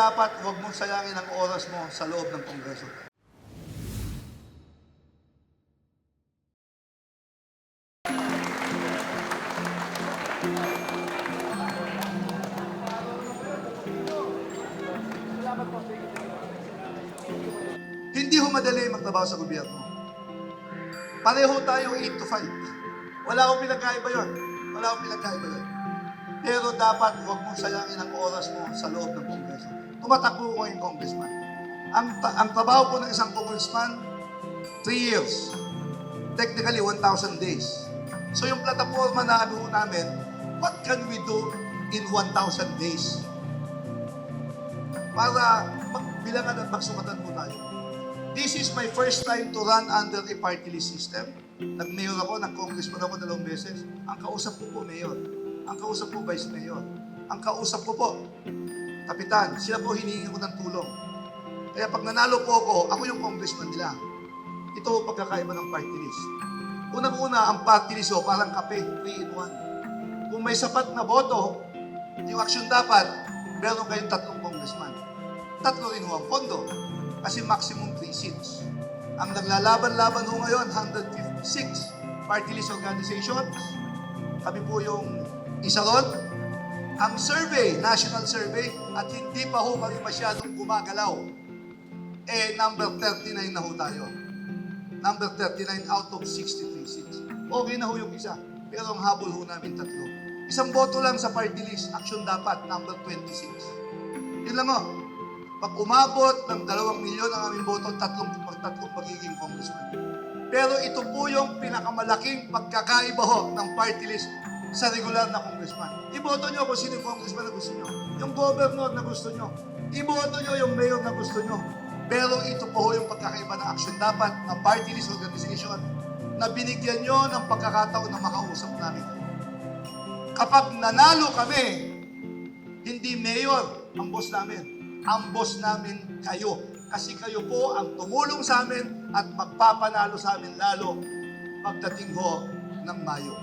dapat huwag mong sayangin ang oras mo sa loob ng Kongreso. Hindi ho madali magtrabaho sa gobyerno. Pareho tayo 8 to 5. Wala akong pinagkaiba yun. Wala akong pinagkaiba yun. Pero dapat huwag mong sayangin ang oras mo sa loob ng Kongreso. Tumatakbo ko yung congressman. Ang, ang trabaho po ng isang congressman, 3 years. Technically, 1,000 days. So yung plataforma na ano namin, what can we do in 1,000 days? Para magbilangan at magsukatan po tayo. This is my first time to run under a party list system. Nag-mayor ako, nag-congressman ako dalawang beses. Ang kausap ko po, mayor. Ang kausap ko, vice mayor. Ang kausap ko po, kapitan. Sila po hinihingi ko ng tulong. Kaya pag nanalo po ako, ako yung congressman nila. Ito po pagkakaiba ng party list. Unang-una, ang party list o parang kape, 3 in 1. Kung may sapat na boto, yung action dapat, meron kayong tatlong congressman. Tatlo rin ho ang pondo. Kasi maximum 3 seats. Ang naglalaban-laban ho ngayon, 156 party list organizations. Kami po yung isa ron. Ang survey, national survey, at hindi pa ho kami masyadong gumagalaw, eh number 39 na ho tayo. Number 39 out of 63 seats. Okay na ho yung isa. Pero ang habol ho namin tatlo. Isang boto lang sa party list, action dapat, number 26. Yun lang ho. Pag umabot ng dalawang milyon ang aming boto, tatlong, tatlong magiging congressman. Pero ito po yung pinakamalaking pagkakaiba ho ng party list sa regular na congressman. Iboto nyo kung sino yung congressman na gusto nyo. Yung governor na gusto nyo. Iboto nyo yung mayor na gusto nyo. Pero ito po yung pagkakaiba ng action dapat ng party list organization na binigyan nyo ng pagkakataon na makausap namin. Kapag nanalo kami, hindi mayor ang boss namin. Ang boss namin kayo. Kasi kayo po ang tumulong sa amin at magpapanalo sa amin lalo pagdating ho ng Mayo.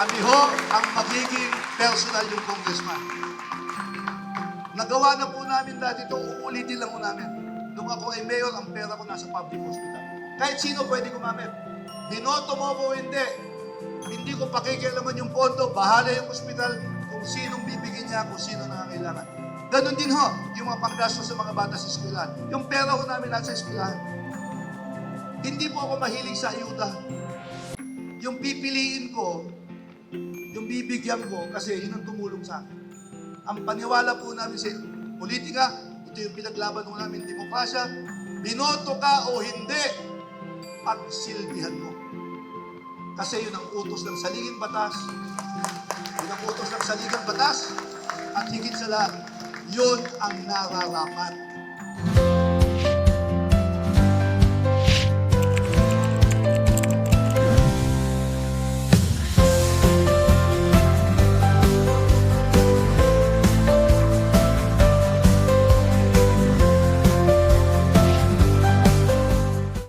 Kami ho ang magiging personal yung congressman. Nagawa na po namin dati ito, uulitin lang po namin. Nung ako ay mayor, ang pera ko nasa public hospital. Kahit sino pwede gumamit. Binoto mo ko hindi. Hindi ko pakikialaman yung pondo, bahala yung ospital kung sinong bibigyan niya, kung sino nangangailangan. Ganon din ho, yung mga panggastos sa mga bata sa eskwelahan. Yung pera ko namin nasa eskwelahan. Hindi po ako mahilig sa ayuda. Yung pipiliin ko, yung bibigyan ko, kasi yun ang tumulong sa akin. Ang paniwala po namin sa politika, ito yung pinaglaban ko namin demokrasya, binoto ka o hindi, pagsilbihan mo. Kasi yun ang utos ng saliging batas, yun ang utos ng saligang batas, at higit sa lahat, yun ang nararapat.